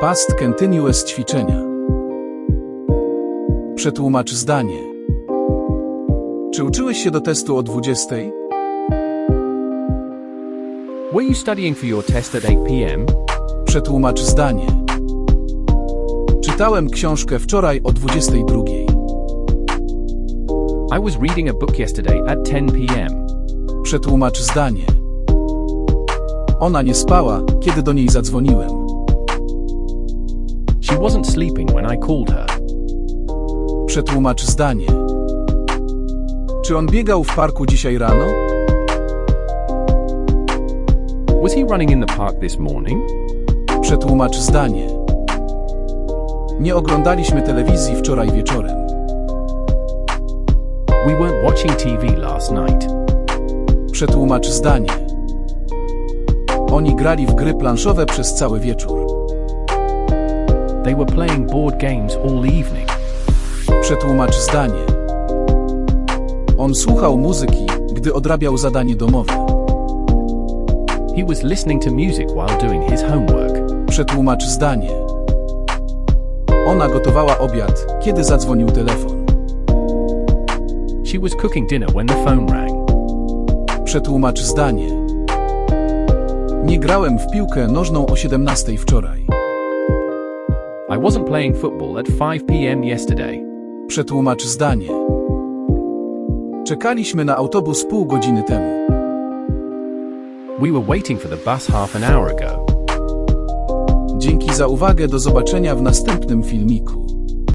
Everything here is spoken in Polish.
Past continuous ćwiczenia. Przetłumacz zdanie. Czy uczyłeś się do testu o 20? Were you studying for your test at 8 pm? Przetłumacz zdanie. Czytałem książkę wczoraj o 22. I was reading a book yesterday at 10 pm. Przetłumacz zdanie. Ona nie spała, kiedy do niej zadzwoniłem. She wasn't sleeping when I called her. Przetłumacz zdanie. Czy on biegał w parku dzisiaj rano? Was he running in the park this morning? Przetłumacz zdanie. Nie oglądaliśmy telewizji wczoraj wieczorem. We weren't watching TV last night. Przetłumacz zdanie. Oni grali w gry planszowe przez cały wieczór. They were playing board games all evening. Przetłumacz zdanie. On słuchał muzyki, gdy odrabiał zadanie domowe. He was listening to music while doing his homework. Przetłumacz zdanie. Ona gotowała obiad, kiedy zadzwonił telefon. She was cooking dinner when the phone rang. Przetłumacz zdanie. Nie grałem w piłkę nożną o 17 wczoraj. I wasn't playing football at 5 pm yesterday. Przetłumacz zdanie. Czekaliśmy na autobus pół godziny temu. We were waiting for the bus half an hour ago. Dzięki za uwagę, do zobaczenia w następnym filmiku.